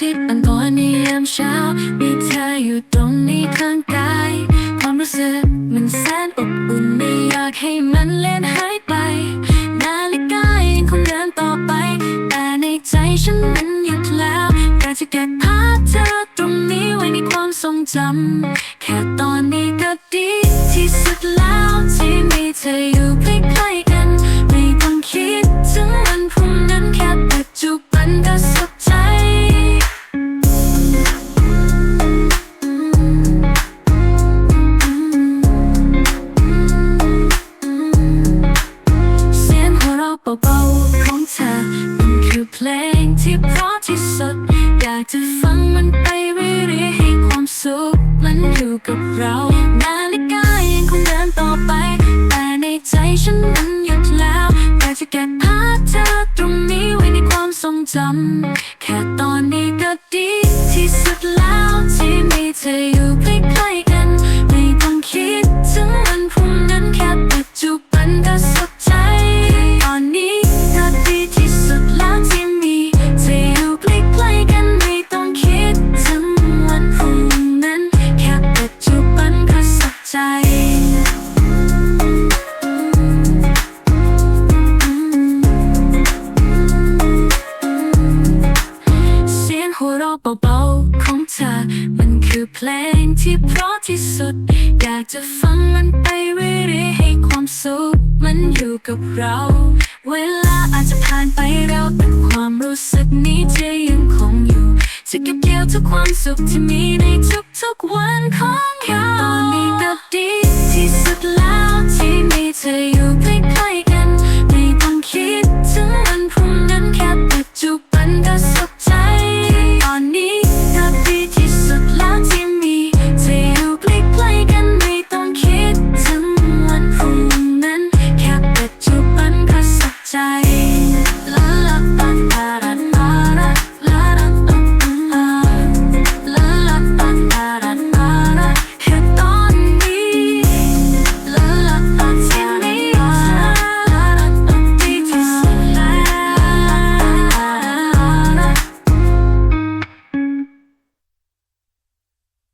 ทิตย์อันก่อนในยามเช้า มีเธออยู่ตรงนี้ข้างกายความรู้สึกมันแสนอบอุ่นไม่อยากให้มันเล่นหายไป นาฬิกายังคงเดินต่อไป แต่ในใจฉันมันหยุดแล้วการจะเก็บภาพเธอตรงนี้ไว้ในความทรงจำแค่ตอนนี้ก็ดีที่สุดแล้วที่มีเธออยู่ ที่สุดอยากจะฟังมันไปเรื่อยๆให้ความสุขมันอยู่กับเรา นาฬิกายังคงเดินต่อไป แต่ในใจฉันมันหยุดแล้วอยากจะเก็บภาพเธอตรงนี้ไว้ในความทรงจำแค่ตอนนี้ก็ดี เพลงที่เพราะที่สุด อยากจะฟังมันไปเรื่อยๆให้ความสุขมันอยู่กับเรา เวลาอาจจะผ่านไปเร็วแต่ความรู้สึกนี้จะยังคงอยู่จะเก็บเกี่ยวทุกความสุขที่มีในทุกๆวันของ